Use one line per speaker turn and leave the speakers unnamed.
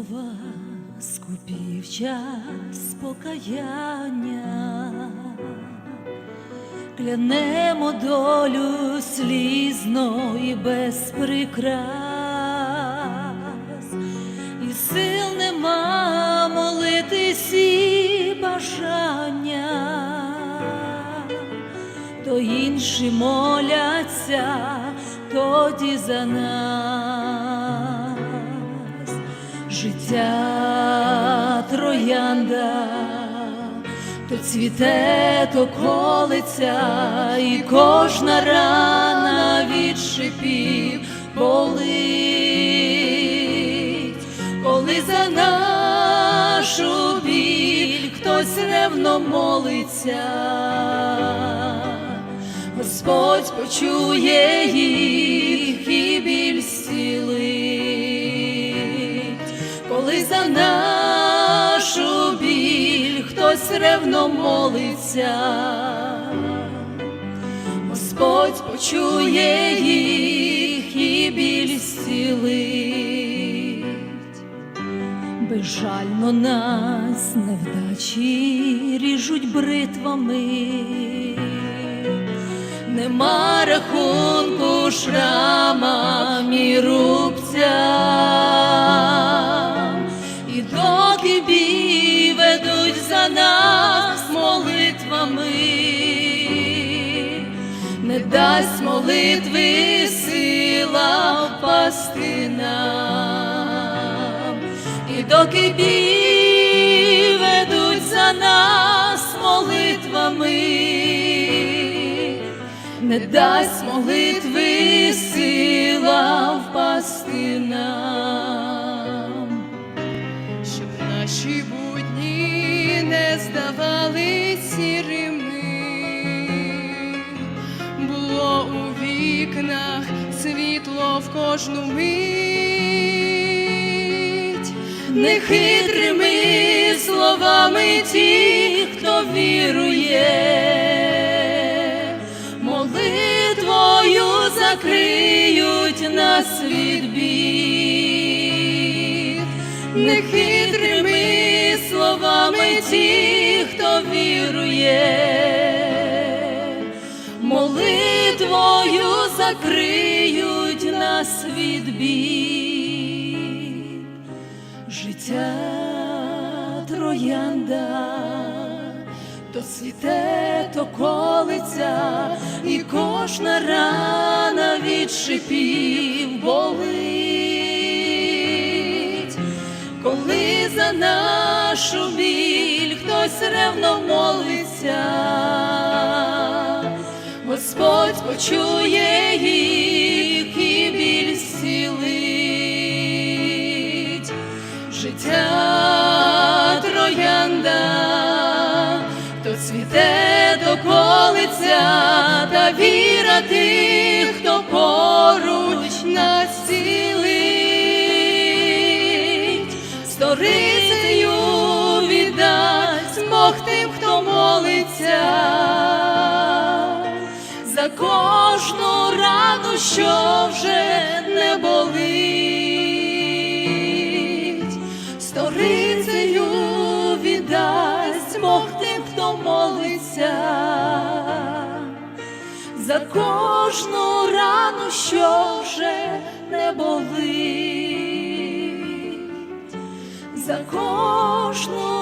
слова скупі час покаяння, клянемо долю слізно і без прикрас, і сил нема молитись і бажання. То інші моляться тоді за нас, життя троянда, то цвіте, то колиться, і кожна рана від шипів болить, коли за нашу біль хтось ревно молиться. Господь почує їх і біль зцілить, хтось ревно молиться, Господь почує їх і біль зцілить, безжально нас невдачі ріжуть бритвами. Нема рахунку шрамам і рубцям, дасть молитви сила впасти нам, і доки бій ведуть за нас молитвами не дасть молитви сила впасти нам,
щоб наші будні не здавали сірими, вікнах світло в кожну мить,
нехитрими словами ті, хто вірує, молитвою закриють нас від бід, нехитрими словами ті, хто вірує, молитвою закриють нас від бід, життя троянда то цвіте, то колиться, і кожна рана від шипів болить, коли за нашу біль хтось ревно молиться, Господь почує їх і біль зцілить, життя троянда то цвіте, колиться, та віра тих, хто поруч нас цілить, за кожну рану, що вже не болить, сторицею віддасть Бог тим, хто молиться, за кожну рану, що вже не болить, за кожну